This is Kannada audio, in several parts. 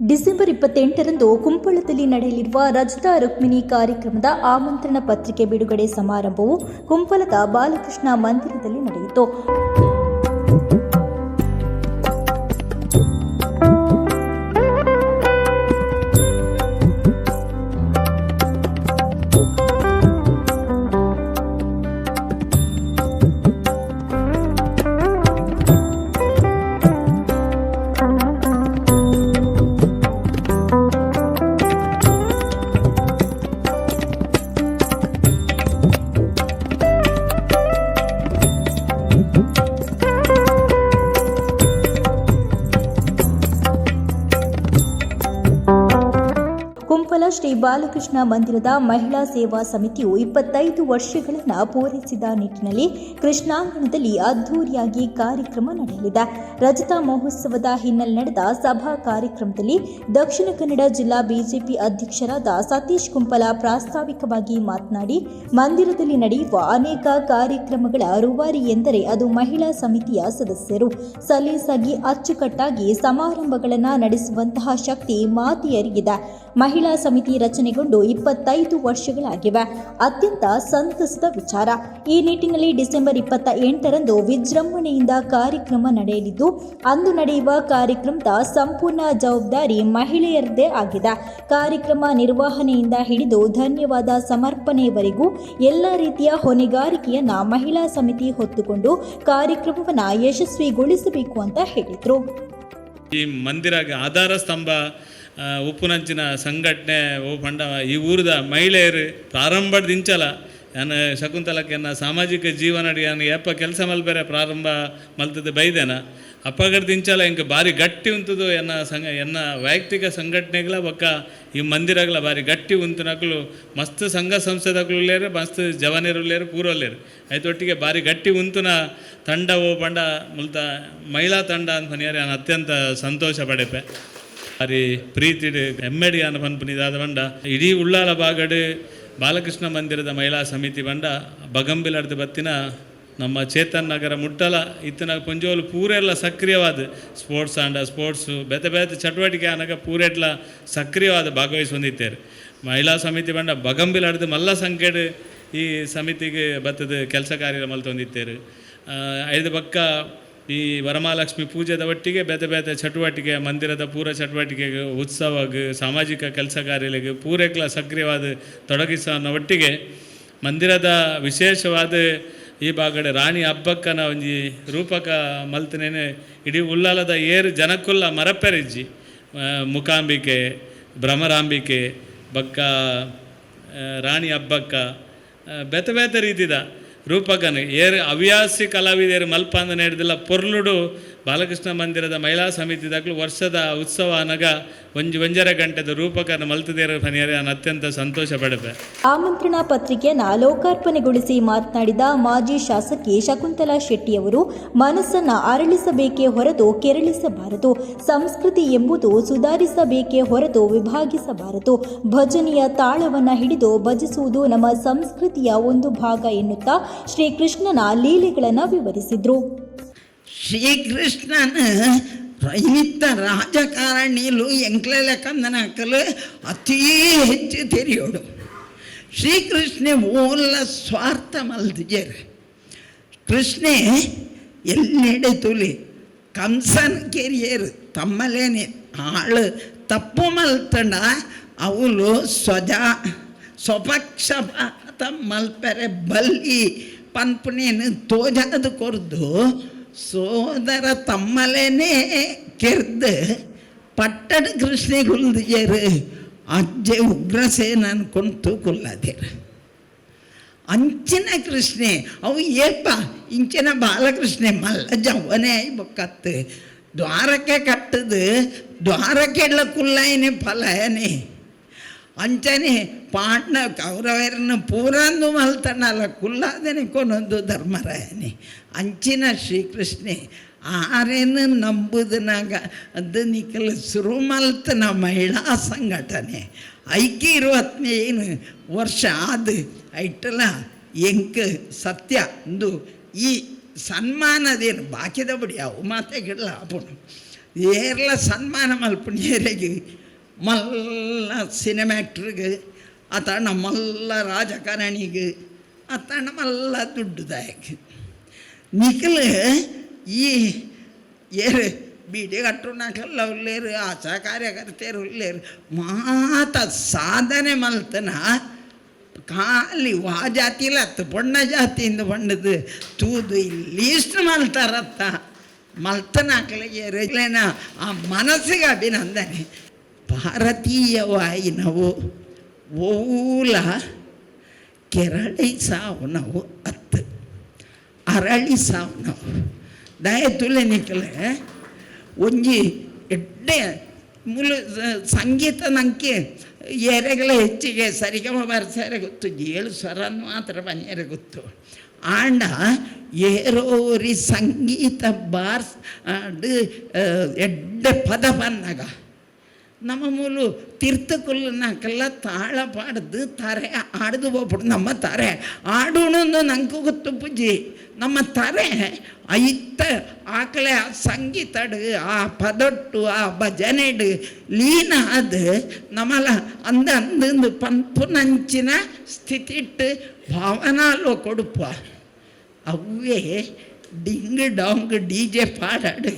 ಡಿಸೆಂಬರ್ ಇಪ್ಪತ್ತೆಂಟರಂದು ಕುಂಪಳದಲ್ಲಿ ನಡೆಯಲಿರುವ ರಜತ ರುಕ್ಮಿಣಿ ಕಾರ್ಯಕ್ರಮದ ಆಮಂತ್ರಣ ಪತ್ರಿಕೆ ಬಿಡುಗಡೆ ಸಮಾರಂಭವು ಕುಂಪಳದ ಬಾಲಕೃಷ್ಣ ಮಂದಿರದಲ್ಲಿ ನಡೆಯಿತು. ಬಾಲಕೃಷ್ಣ ಮಂದಿರದ ಮಹಿಳಾ ಸೇವಾ ಸಮಿತಿಯು ಇಪ್ಪತ್ತೈದು ವರ್ಷಗಳನ್ನು ಪೂರೈಸಿದ ನಿಟ್ಟಿನಲ್ಲಿ ಕೃಷ್ಣಾಂಗಣದಲ್ಲಿ ಅದ್ದೂರಿಯಾಗಿ ಕಾರ್ಯಕ್ರಮ ನಡೆಯಲಿದೆ. ರಜತ ಮಹೋತ್ಸವದ ಹಿನ್ನೆಲೆ ನಡೆದ ಸಭಾ ಕಾರ್ಯಕ್ರಮದಲ್ಲಿ ದಕ್ಷಿಣ ಕನ್ನಡ ಜಿಲ್ಲಾ ಬಿಜೆಪಿ ಅಧ್ಯಕ್ಷರಾದ ಸತೀಶ್ ಕುಂಪಲ ಪ್ರಾಸ್ತಾವಿಕವಾಗಿ ಮಾತನಾಡಿ, ಮಂದಿರದಲ್ಲಿ ನಡೆಯುವ ಅನೇಕ ಕಾರ್ಯಕ್ರಮಗಳ ರೂವಾರಿ ಎಂದರೆ ಅದು ಮಹಿಳಾ ಸಮಿತಿಯ ಸದಸ್ಯರು. ಸಲೀಸಾಗಿ ಅಚ್ಚುಕಟ್ಟಾಗಿ ಸಮಾರಂಭಗಳನ್ನು ನಡೆಸುವಂತಹ ಶಕ್ತಿ ಮಾತೆಯರಿಗಿದೆ. ಮಹಿಳಾ ಸಮಿತಿ ರಚನೆಗೊಂಡು ಇಪ್ಪತ್ತೈದು ವರ್ಷಗಳಾಗಿವೆ. ಅತ್ಯಂತ ಸಂತಸದ ವಿಚಾರ. ಈ ನಿಟ್ಟಿನಲ್ಲಿ ಡಿಸೆಂಬರ್ ಇಪ್ಪತ್ತ ಎಂಟರಂದು ವಿಜೃಂಭಣೆಯಿಂದ ಕಾರ್ಯಕ್ರಮ ನಡೆಯಲಿದ್ದು, ಅಂದು ನಡೆಯುವ ಕಾರ್ಯಕ್ರಮದ ಸಂಪೂರ್ಣ ಜವಾಬ್ದಾರಿ ಮಹಿಳೆಯರದೇ ಆಗಿದೆ. ಕಾರ್ಯಕ್ರಮ ನಿರ್ವಹಣೆಯಿಂದ ಹಿಡಿದು ಧನ್ಯವಾದ ಸಮರ್ಪಣೆಯವರೆಗೂ ಎಲ್ಲ ರೀತಿಯ ಹೊಣೆಗಾರಿಕೆಯನ್ನ ಮಹಿಳಾ ಸಮಿತಿ ಹೊತ್ತುಕೊಂಡು ಕಾರ್ಯಕ್ರಮವನ್ನು ಯಶಸ್ವಿಗೊಳಿಸಬೇಕು ಅಂತ ಹೇಳಿದರು. ಈ ಮಂದಿರಗೆ ಆಧಾರ ಸ್ತಂಭ ಉಪ್ಪುನಂಚಿನ ಸಂಘಟನೆ, ಓ ಪಂಡ ಈ ಊರದ ಮಹಿಳೆಯರು ಪ್ರಾರಂಭ ದಿಂಚಲ ನಾನು ಶಕುಂತಲಕ್ಕೆ ಎನ್ನ ಸಾಮಾಜಿಕ ಜೀವನಡಿ ನಾನು ಯಪ್ಪ ಕೆಲಸ ಮಲ್ಬೇರೆ ಪ್ರಾರಂಭ ಮಲ್ತದ್ದು ಬೈದೇನ. ಅಪ್ಪಗಡ ದಿಂಚಲ ಇಂಕ ಭಾರಿ ಗಟ್ಟಿ ಉಂತದು ಎನ್ನ ಸಂಘ, ಎನ್ನ ವೈಯಕ್ತಿಕ ಸಂಘಟನೆಗಳ ಬೊಕ್ಕ ಈ ಮಂದಿರಗಳ ಭಾರಿ ಗಟ್ಟಿ ಉಂತನಕ್ಲು ಮಸ್ತ್ ಸಂಘ ಸಂಸ್ಥೆದಕ್ಲು ಲೇರು ಮಸ್ತ್ ಜವನಿರು ಲೇರು ಪೂರ್ವಲೇರು ಐತೊಟ್ಟಿಗೆ ಭಾರಿ ಗಟ್ಟಿ ಉಂತುನ ತಂಡ, ಓ ಪಂಡ ಮುಲ್ತ ಮಹಿಳಾ ತಂಡ ಅಂತ ನಾನು ಅತ್ಯಂತ ಸಂತೋಷ ಪಡೆಪೆ. ಭಾರಿ ಪ್ರೀತಿಡು ಎಮ್ಮೆಡಿ ಅನ್ನ ಪನ್ಪುನಿದಾದ ಬಂಡ ಇಡೀ ಉಳ್ಳಾಲ ಬಾಗಡು ಬಾಲಕೃಷ್ಣ ಮಂದಿರದ ಮಹಿಳಾ ಸಮಿತಿ ಬಂಡ ಬಗಂಬಿಲಡ್ದು ಬತ್ತಿನ ನಮ್ಮ ಚೇತನ್ ನಗರ ಮುಟ್ಟಲ, ಇತ್ತಿನ ಪುಂಜೋಲು ಪೂರೆಲ್ಲ ಸಕ್ರಿಯವಾದ ಸ್ಪೋರ್ಟ್ಸ್ ಆಂಡ ಸ್ಪೋರ್ಟ್ಸು ಬೇತೆ ಬೇತೆ ಚಟುವಟಿಕೆ ಅನಗ ಪೂರೆಟ್ಲ ಸಕ್ರಿಯವಾದ ಭಾಗವಹಿಸ್ಕೊಂಡಿದ್ದೇರು ಮಹಿಳಾ ಸಮಿತಿ ಬಂಡ ಬಗಂಬಿಲಡ್ದು ಮಲ್ಲ ಸಂಖ್ಯೆಡು ಈ ಸಮಿತಿಗೆ ಬತ್ತದ ಕೆಲಸ ಕಾರ್ಯ ಮಲ್ತೊಂದಿತ್ತೇರು. ಐದು ಪಕ್ಕ ಈ ವರಮಹಾಲಕ್ಷ್ಮಿ ಪೂಜೆದ ಒಟ್ಟಿಗೆ ಬೇತೆ ಬೇತೆ ಚಟುವಟಿಕೆ, ಮಂದಿರದ ಪೂರ ಚಟುವಟಿಕೆಗೆ ಉತ್ಸವಗೆ ಸಾಮಾಜಿಕ ಕೆಲಸ ಕಾರ್ಯಗಳಿಗೆ ಪೂರೈಕ್ಲ ಸಕ್ರಿಯವಾದ ತೊಡಗಿಸೋನ ಒಟ್ಟಿಗೆ ಮಂದಿರದ ವಿಶೇಷವಾದ ಈ ಬಾಗಡೆ ರಾಣಿ ಹಬ್ಬಕ್ಕನ ಒಂಜಿ ರೂಪಕ ಮಲ್ತನೇನೆ ಇಡೀ ಉಲ್ಲಾಲದ ಏರು ಜನಕ್ಕುಲ್ಲ ಮರಪೆರಿಜ್ಜಿ. ಮುಕಾಂಬಿಕೆ ಭ್ರಮರಾಂಬಿಕೆ, ಬಕ್ಕ ರಾಣಿ ಹಬ್ಬಕ್ಕ ಬೇತೆ ಬೇತೆ ರೀತಿದ ರೂಪಕನ. ಏರು ಹವ್ಯಾಸಿ ಕಲಾವಿದರು ಮಲ್ಪ ಅಂದ ನಡೆದಿಲ್ಲ ಪೊರ್ಲುಡು ಬಾಲಕೃಷ್ಣ ಮಂದಿರದ ಮಹಿಳಾ ಸಮಿತಿದಾಗಲೂ ವರ್ಷದ ಉತ್ಸವ ಅನಗ ಒಂಜಿ ಒಂಜರ ಗಂಟೆದ ಮಲ್ತದೇರ ಫನಿಯರೆ ನಾನು ಅತ್ಯಂತ ಸಂತೋಷ ಪಡೆಪೆ ಆಮಂತ್ರಣ ಪತ್ರಿಕೆಯನ್ನು ಲೋಕಾರ್ಪಣೆಗೊಳಿಸಿ ಮಾತನಾಡಿದ ಮಾಜಿ ಶಾಸಕಿ ಶಕುಂತಲಾ ಶೆಟ್ಟಿಯವರು, ಮನಸ್ಸನ್ನು ಅರಳಿಸಬೇಕೇ ಹೊರತು ಕೆರಳಿಸಬಾರದು. ಸಂಸ್ಕೃತಿ ಎಂಬುದು ಸುಧಾರಿಸಬೇಕೇ ಹೊರತು ವಿಭಾಗಿಸಬಾರದು. ಭಜನೆಯ ತಾಳವನ್ನು ಹಿಡಿದು ಭಜಿಸುವುದು ನಮ್ಮ ಸಂಸ್ಕೃತಿಯ ಒಂದು ಭಾಗ ಎನ್ನುತ್ತಾ ಶ್ರೀಕೃಷ್ಣನ ಲೀಲೆಗಳನ್ನು ವಿವರಿಸಿದ್ರು. ಶ್ರೀಕೃಷ್ಣನ ರೈತ ರಾಜಕಾರಣಿಲು ಎಂಕ್ಲೆಲೆ ಹಾಕಲು ಅತೀ ಹೆಚ್ಚು ತೆರೆಯೋಡು. ಶ್ರೀಕೃಷ್ಣ ಮೂಲ ಸ್ವಾರ್ಥ ಮಲ್ದಿಜರ್ ಕೃಷ್ಣೆ ಎಲ್ಲೆಡೆ ತುಲಿ, ಕಂಸನ ಕೆರಿಯರು, ತಮ್ಮಲೇನೆ ಆಳು, ತಪ್ಪು ಮಲ್ತಂಡ, ಅವಳು ಸ್ವಜ, ಸ್ವಪಕ್ಷಪಾತ ಮಲ್ಪರೆ ಬಲ್ಲಿ ಪನ್ಪುನೇನು ತೋಜದ ಕೊರ್ದು ಸೋದರ ತಮ್ಮಲೇನೆ ಕೆರ್ದು ಪಟ್ಟಡ ಕೃಷ್ಣೆಗುಲ್ದಿಯರು ಅಜ್ಜೆ ಉಗ್ರಸೇನ ಅನ್ಕೊಂಡು ಕುಲ್ಲದಿರು ಅಂಚಿನ ಕೃಷ್ಣೆ ಅವು ಏಪ ಇಂಚಿನ ಬಾಲಕೃಷ್ಣೆ ಮಲ್ಲ ಜವನೇ ಬೊಕ್ಕತ್ತು ದ್ವಾರಕ್ಕೆ ಕಟ್ಟದು ದ್ವಾರಕ್ಕೆಲ್ಲ ಕುಲ್ಲಾಯನೆ ಫಲಯನೆ ಅಂಚನೆ ಪಾಂಡ ಕೌರವರನ್ನು ಪೂರಂದು ಮಲ್ತನಲ್ಲ ಕುಲ್ಲಾದನೆ ಕೊನೊಂದು ಧರ್ಮರಾಯನೆ ಅಂಚಿನ ಶ್ರೀಕೃಷ್ಣೆ ಆರೇನು ನಂಬುದನಾಗ ಅದು ನಿಖಲ್ ಶುರು ಮಲ್ತನ ಮಹಿಳಾ ಸಂಘಟನೆ ಐಕ್ಯ ಇರುವತ್ತನೇ ಏನು ವರ್ಷ ಆದ ಐಟಲ ಎಂಕ ಸತ್ಯ ಒಂದು ಈ ಸನ್ಮಾನದೇನು ಬಾಕಿದ ಬಿಡಿ ಅವು ಮಾತೆಗಿಡಲ್ಲ ಅಪ್ಪನು ಏರ್ಲ ಸನ್ಮಾನ ಮಲ್ಪುಣಿಯರಿಗೆ ಮಲ್ಲ ಸಿನಿಮ್ಯಾಕ್ಟ್ರಿಗೆ ಅತಣ ಮಲ್ಲ ರಾಜಕಾರಣಿಗೆ ಅತಣ ಮಲ್ಲ ದುಡ್ಡುದಾಯಕ. ನಿಖಲ್ ಈ ಏರು ಬೀಡಿ ಕಟ್ಟರು ನಾಕಲ್ಲ ಉಳ್ಳೇರು ಆಶಾ ಕಾರ್ಯಕರ್ತೆಯರು ಉಳ್ಳೇರು ಮಾತ ಸಾಧನೆ ಮಲ್ತನ. ಖಾಲಿ ವಾ ಜಾತಿಲ ಹತ್ತು ಬಣ್ಣ ಜಾತಿಯಿಂದ ಬಣ್ಣದು ತೂದು ಲೀಸ್ಟ್ ಮಲ್ತಾರತ್ತ. ಮಲ್ತನಾಕಲೇನ ಆ ಮನಸ್ಸಿಗೆ ಅಭಿನಂದನೆ. ಭಾರತೀಯವಾಯಿ ನಾವು ಓಲ ಕೆರಳಿ ಸಾವು ನಾವು ಹತ್ತು ಅರಳಿ ಸಾವು ನಾವು ದಯ ತುಲೆ ನಿಕ್ಕಲೆ ಒಂಜಿ ಎಡ್ಡೆ ಮೂಲ ಸಂಗೀತ ನಂಗೆ ಏರೆಗಳ ಹೆಚ್ಚಿಗೆ ಸರಿಗಮ ಬರ್ಸಾರೆ ಗೊತ್ತು ಏಳು ಸ್ವರ ಮಾತ್ರ ಬನ್ಯರೆ ಗೊತ್ತು ಆಂಡ ಏರೋರಿ ಸಂಗೀತ ಬಾರ್ಸ್ ಆಂಡ್ ಎಡ್ಡೆ ಪದ ಬನ್ನಗ ನಮ್ಮ ಮೂಲು ತೀರ್ಥಕುಲ್ಲನಕ್ಕೆಲ್ಲ ತಾಳ ಪಾಡ್ದು ತಾರೆ ಆಡ್ದು ಹೋಗ್ಬಿಡು ನಮ್ಮ ತಾರೆ ಆಡೋಣಂದು ನಂಗೆ ಗೊತ್ತು ಪೂಜಿ ನಮ್ಮ ತಾರೆ ಐತ ಆಕಳೆ ಆ ಸಂಗೀತಡ್ ಆ ಪದೊಟ್ಟು ಆ ಭಜನೆಡ್ ಲೀನ ಅದು ನಮ್ಮಲ ಅಂದ ಅಂದಂದು ಪಂಪು ನಂಚಿನ ಸ್ಥಿತಿಟ್ಟು ಭಾವನಾಲು ಕೊಡುಪ ಅವೇ ಡಿಂಗ್ ಡಾಂಗ್ ಡಿ ಜೆ ಪಾಡಾಡು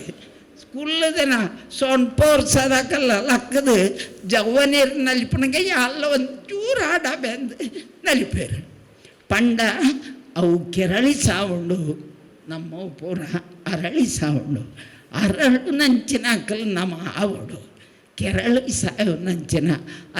ಸ್ಕೂಲದನ ಸೊಂಪೋರ್ ಸದಾಕಲ್ಲ ಲಕ್ಕದು ಜವ್ವನೀರು ನಲಿಪಣಿಗೆ ಎಲ್ಲ ಒಂಚೂರು ಆಡ ಬೆಂದು ನಲಿಪೇರು ಪಂಡ ಅವು ಕೆರಳಿ ಸಾವುಂಡು ನಮ್ಮ ಪೂರ ಅರಳಿ ಸಾವುಂಡು ಅರಳು ನಂಚಿನ ಅಕ್ಕಲು ನಮ್ಮ ಆವಡು ಕೆರಳು ನಂಚಿನ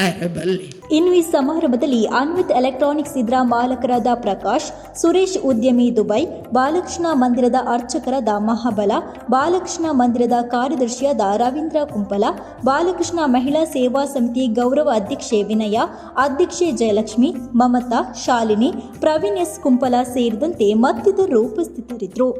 ಅರಬಲ್ಲಿ ಇನ್ನು ಈ ಸಮಾರಂಭದಲ್ಲಿ ಅನ್ವಿತ್ ಎಲೆಕ್ಟ್ರಾನಿಕ್ಸ್ ಇದರ ಮಾಲಕರಾದ ಪ್ರಕಾಶ್, ಸುರೇಶ್ ಉದ್ಯಮಿ ದುಬೈ, ಬಾಲಕೃಷ್ಣ ಮಂದಿರದ ಅರ್ಚಕರಾದ ಮಹಾಬಲ, ಬಾಲಕೃಷ್ಣ ಮಂದಿರದ ಕಾರ್ಯದರ್ಶಿಯಾದ ರವೀಂದ್ರ ಕುಂಪಲ, ಬಾಲಕೃಷ್ಣ ಮಹಿಳಾ ಸೇವಾ ಸಮಿತಿ ಗೌರವ ಅಧ್ಯಕ್ಷೆ ವಿನಯ, ಅಧ್ಯಕ್ಷೆ ಜಯಲಕ್ಷ್ಮಿ, ಮಮತಾ, ಶಾಲಿನಿ, ಪ್ರವೀಣ್ ಎಸ್ ಕುಂಪಲ ಸೇರಿದಂತೆ ಮತ್ತಿತರರು ಉಪಸ್ಥಿತರಿದ್ದರು.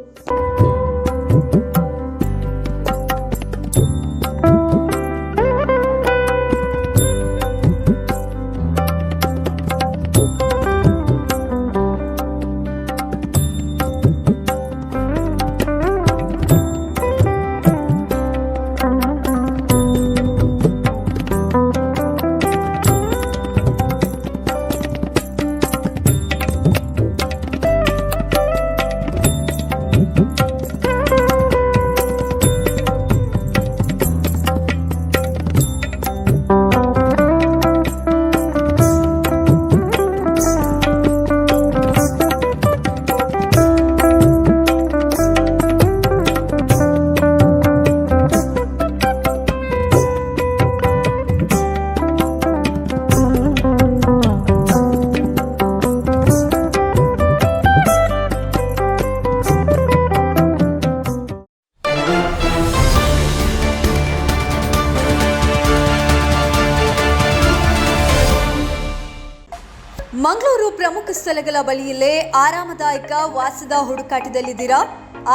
ಮಂಗಳೂರು ಪ್ರಮುಖ ಸ್ಥಳಗಳ ಬಳಿಯಲ್ಲೇ ಆರಾಮದಾಯಕ ವಾಸದ ಹುಡುಕಾಟದಲ್ಲಿದ್ದೀರಾ?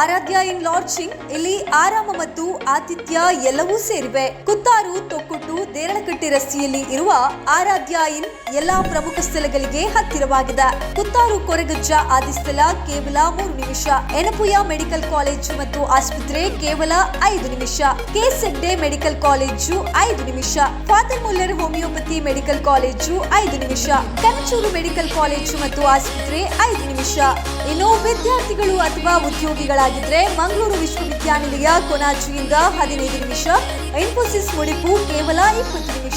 ಆರಾಧ್ಯ ಇನ್ ಲಾಡ್ಜಿಂಗ್, ಇಲ್ಲಿ ಆರಾಮ ಮತ್ತು ಆತಿಥ್ಯ ಎಲ್ಲವೂ ಸೇರಿವೆ. ಕುತ್ತಾರು ತೊಕ್ಕೊಟ್ಟು ದೇರಳಕಟ್ಟೆ ರಸ್ತೆಯಲ್ಲಿ ಇರುವ ಆರಾಧ್ಯ ಇನ್ ಎಲ್ಲಾ ಪ್ರಮುಖ ಸ್ಥಳಗಳಿಗೆ ಹತ್ತಿರವಾಗಿದೆ. ಕುತ್ತಾರು ಕೊರಗಜ್ಜ ಆದಿ ಸ್ಥಳ ಕೇವಲ ಮೂರು ನಿಮಿಷ. ಎನಪುಯ ಮೆಡಿಕಲ್ ಕಾಲೇಜು ಮತ್ತು ಆಸ್ಪತ್ರೆ ಕೇವಲ ಐದು ನಿಮಿಷ. ಕೆ ಹೆಗ್ಡೆ ಮೆಡಿಕಲ್ ಕಾಲೇಜು ಐದು ನಿಮಿಷ. Father Muller homeopathy medical college ಐದು ನಿಮಿಷ. ಕನಚೂರು ಮೆಡಿಕಲ್ ಕಾಲೇಜು ಮತ್ತು ಆಸ್ಪತ್ರೆ ಐದು ನಿಮಿಷ. ಇನ್ನು ವಿದ್ಯಾರ್ಥಿಗಳು ಅಥವಾ ಉದ್ಯೋಗಿಗಳಾಗಿದ್ರೆ ಮಂಗಳೂರು ವಿಶ್ವವಿದ್ಯಾನಿಲಯ ಕೊನಾಜಿಯಿಂದ ಹದಿನೈದು ನಿಮಿಷ. ಇನ್ಫೋಸಿಸ್ ಮುಡಿಪು ಕೇವಲ ಇಪ್ಪತ್ತು ನಿಮಿಷ.